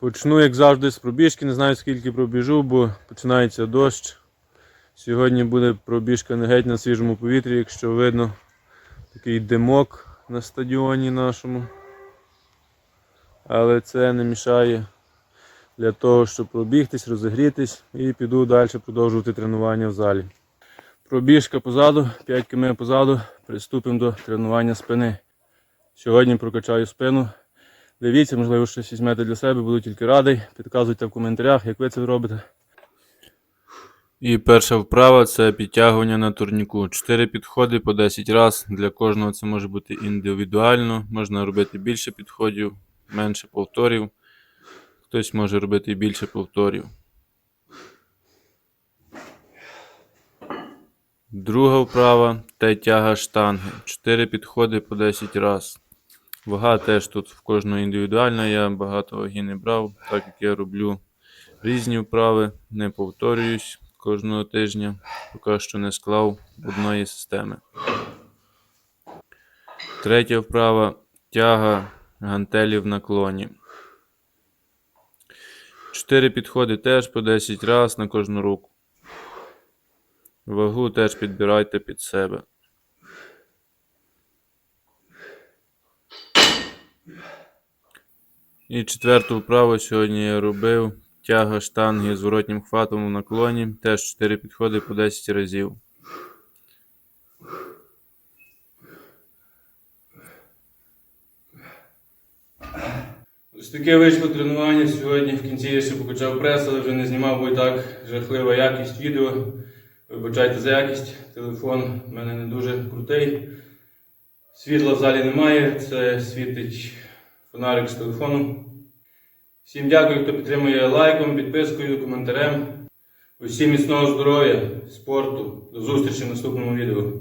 Почну, як завжди, з пробіжки. Не знаю скільки пробіжу, бо починається дощ. Сьогодні буде пробіжка не геть на свіжому повітрі, якщо видно такий димок на стадіоні нашому. Але це не мішає для того, щоб пробігтись, розігрітись і піду далі продовжувати тренування в залі. Пробіжка позаду, 5 км позаду, приступимо до тренування спини. Сьогодні прокачаю спину. Дивіться, можливо, щось візьмете для себе, буду тільки радий. Підказуйте в коментарях, як ви це робите. І перша вправа це підтягування на турніку. 4 підходи по 10 разів. Для кожного це може бути індивідуально. Можна робити більше підходів, менше повторів. Хтось може робити більше повторів. Друга вправа це тяга штанги. 4 підходи по 10 разів. Вага теж тут в кожного індивідуальна. Я багато ваги не брав, так як я роблю різні вправи, не повторююсь кожного тижня, поки що не склав одної системи. Третя вправа тяга гантелів в наклоні. 4 підходи теж по 10 разів на кожну руку. Вагу теж підбирайте під себе. І четверту вправу сьогодні я робив тяга штанги з воротнім хватом у наклоні. Теж 4 підходи по 10 разів. Ось таке вийшло тренування сьогодні. В кінці я ще покачав прес, але вже не знімав, бо і так жахлива якість відео. Вибачайте за якість. Телефон в мене не дуже крутий. Світла в залі немає, це світить фонарик з телефоном. Всім дякую, хто підтримує лайком, підпискою, коментарем. Усім міцного здоров'я, спорту. До зустрічі в наступному відео.